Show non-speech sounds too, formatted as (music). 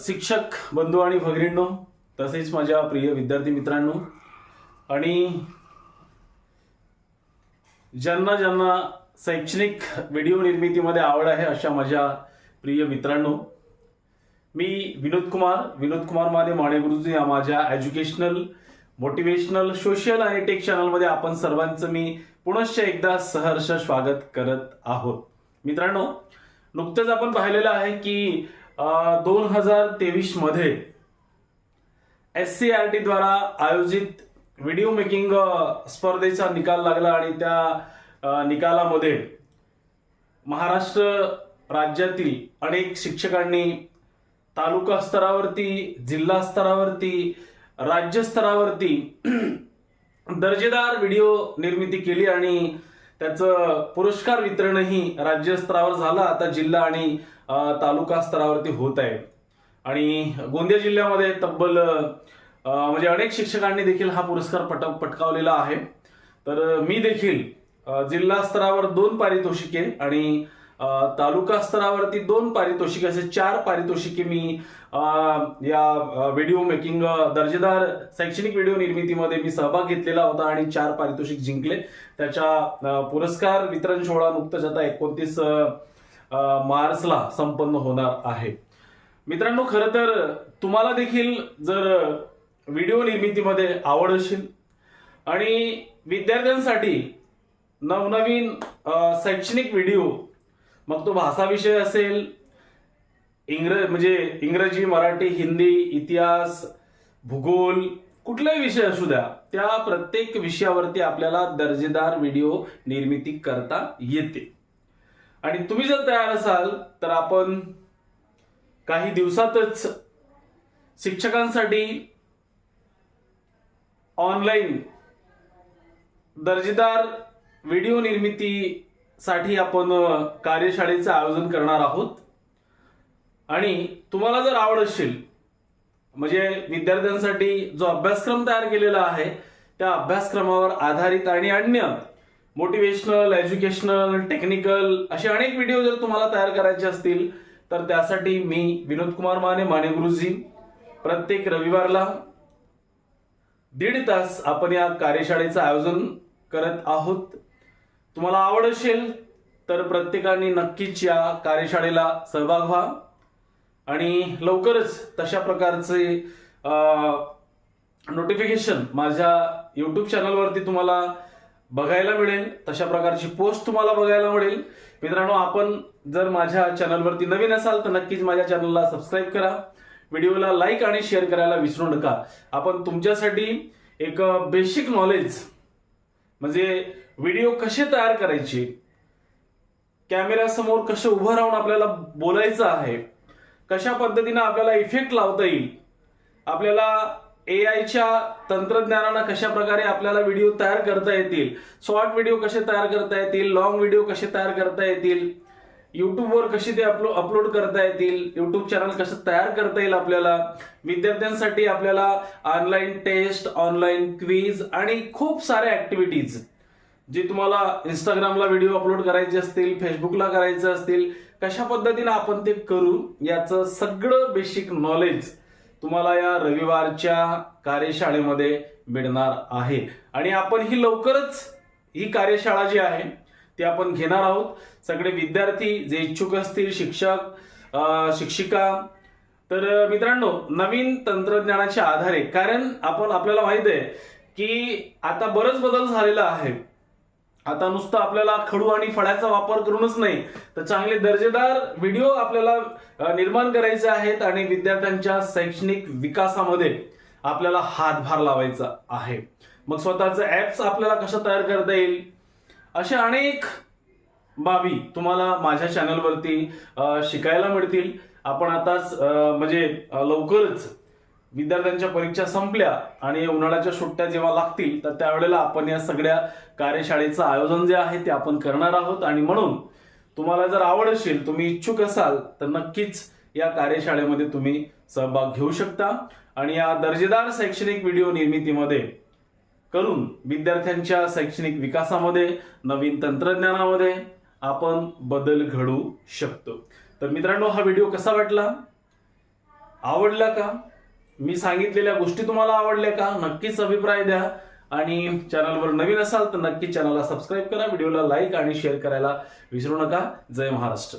शिक्षक बंधू आणि भगिनींनो तसेच माझ्या प्रिय विद्यार्थी मित्रांनो आणि ज्यांना ज्यांना शैक्षणिक व्हिडिओ निर्मितीमध्ये आवड आहे अशा माझ्या प्रिय मित्रांनो मी विनोद कुमार विनोद कुमार माने माने गुरुजी या माझ्या एज्युकेशनल मोटिवेशनल सोशल आणि टेक चॅनलमध्ये आपण सर्वांचं मी पुनश्च एकदा सहर्ष स्वागत करत आहोत. मित्रांनो नुकतंच आपण पाहिलेलं आहे की दोन हजार तेवीसमध्ये एस सी आर टी द्वारा आयोजित व्हिडिओ मेकिंग स्पर्धेचा निकाल लागला आणि त्या निकालामध्ये महाराष्ट्र राज्यातील अनेक शिक्षकांनी तालुका स्तरावरती जिल्हा स्तरावरती राज्य स्तरावरती (clears throat) दर्जेदार व्हिडिओ निर्मिती केली आणि त्याचं पुरस्कार वितरणही राज्य स्तरावर झालं. आता जिल्हा आणि तालुका स्तरावरती होत आहे. आणि गोंदिया जिल्ह्यामध्ये तब्बल म्हणजे अनेक शिक्षकांनी देखील हा पुरस्कार पट पटकावलेला आहे. तर मी देखील जिल्हा स्तरावर दोन पारितोषिके आणि तालुका स्तरावरती दोन पारितोषिके असे चार पारितोषिके मी या व्हिडिओ मेकिंग दर्जेदार शैक्षणिक व्हिडिओ निर्मितीमध्ये मी सहभाग घेतलेला होता आणि चार पारितोषिक जिंकले. त्याच्या पुरस्कार वितरण सोहळा नुकतंच आता एकोणतीस मार्चला संपन्न होणार आहे. मित्रांनो खरं तर तुम्हाला देखील जर व्हिडिओ निर्मितीमध्ये आवड असेल आणि विद्यार्थ्यांसाठी नवनवीन शैक्षणिक व्हिडिओ मग तो भाषा विषय असेल इंग्रज म्हणजे इंग्रजी मराठी हिंदी इतिहास भूगोल कुठलाही विषय असू द्या त्या प्रत्येक विषयावरती आपल्याला दर्जेदार व्हिडिओ निर्मिती करता येते. आणि तुम्ही जर तयार असाल तर आपण काही दिवसातच शिक्षकांसाठी ऑनलाईन दर्जेदार व्हिडिओ निर्मिती साठी आपण कार्यशाळेचं आयोजन करणार आहोत. आणि तुम्हाला जर आवड असेल म्हणजे विद्यार्थ्यांसाठी जो अभ्यासक्रम तयार केलेला आहे त्या अभ्यासक्रमावर आधारित आणि अन्य मोटिवेशनल एज्युकेशनल टेक्निकल असे अनेक व्हिडिओ जर तुम्हाला तयार करायचे असतील तर त्यासाठी मी विनोद कुमार माने माने गुरुजी प्रत्येक रविवारला दीड तास आपण या कार्यशाळेचं आयोजन करत आहोत. तुम्हाला आवड असेल तर प्रत्येकाने नक्कीच या कार्यशाळेला सहभाग व्हा. आणि लवकरच तशा प्रकारचे नोटिफिकेशन माझ्या यूट्यूब चॅनलवरती तुम्हाला बघायला मिळेल. तशा प्रकारची पोस्ट तुम्हाला बघायला मिळेल. मित्रांनो आपण जर माझ्या चॅनलवरती नवीन असाल तर नक्कीच माझ्या चॅनलला सबस्क्राईब करा. व्हिडिओला लाईक आणि शेअर करायला विसरू नका. आपण तुमच्यासाठी एक बेसिक नॉलेज म्हणजे व्हिडिओ कसे तयार करायचे? कॅमेऱ्यासमोर कसं उभं राहून आपल्याला बोलायचं आहे? कशा पद्धतीनं आपल्याला इफेक्ट लावता येईल? आपल्याला ए आयच्या तंत्रज्ञानानं कशा प्रकारे आपल्याला व्हिडिओ तयार करता येतील? शॉर्ट व्हिडिओ कसे तयार करता येतील? लॉंग व्हिडिओ कसे तयार करता येतील? युट्यूबवर कसे ते अपलो अपलोड करता येतील? युट्यूब चॅनल कसं तयार करता येईल आपल्याला? विद्यार्थ्यांसाठी आपल्याला ऑनलाईन टेस्ट ऑनलाईन क्वीज आणि खूप साऱ्या ऍक्टिव्हिटीज जे तुम्हाला इंस्टाग्रामला व्हिडिओ अपलोड करायचे असतील फेसबुकला करायचे असतील कशा पद्धतीने आपण ते करू याचं सगळं बेसिक नॉलेज तुम्हाला या रविवारच्या कार्यशाळेमध्ये मिळणार आहे. आणि आपण ही लवकरच ही कार्यशाळा जी आहे ती आपण घेणार आहोत. सगळे विद्यार्थी जे इच्छुक असतील शिक्षक शिक्षिका तर मित्रांनो नवीन तंत्रज्ञानाच्या आधारे कारण आपण आपल्याला माहीत आहे की आता बरंच बदल झालेला आहे. आता नुसतं आपल्याला खडू आणि फळ्याचा वापर करूनच नाही. तर चांगले दर्जेदार व्हिडिओ आपल्याला निर्माण करायचे आहेत आणि विद्यार्थ्यांच्या शैक्षणिक विकासामध्ये आपल्याला हातभार लावायचा आहे. मग स्वतःचं ऍप्स आपल्याला कसं तयार करता येईल? अशा अनेक बाबी तुम्हाला माझ्या चॅनलवरती शिकायला मिळतील. आपण आताच म्हणजे लवकरच विद्यार्थ्यांच्या परीक्षा संपल्या आणि उन्हाळ्याच्या सुट्ट्या जेव्हा लागतील तर त्यावेळेला आपण या सगळ्या कार्यशाळेचं आयोजन जे आहे ते आपण करणार आहोत. आणि म्हणून तुम्हाला जर आवड असेल तुम्ही इच्छुक असाल तर नक्कीच या कार्यशाळेमध्ये तुम्ही सहभाग घेऊ शकता. आणि या दर्जेदार शैक्षणिक व्हिडिओ निर्मितीमध्ये करून विद्यार्थ्यांच्या शैक्षणिक विकासामध्ये नवीन तंत्रज्ञानामध्ये आपण बदल घडू शकतो. तर मित्रांनो हा व्हिडिओ कसा वाटला? आवडला का? मी सांगितलेल्या गोष्टी तुम्हाला आवडल्या का? नक्कीच अभिप्राय द्या. आणि चॅनलवर नवीन असाल तर नक्की चॅनलला सबस्क्राईब करा. व्हिडिओला लाईक आणि शेअर करायला विसरू नका. जय महाराष्ट्र.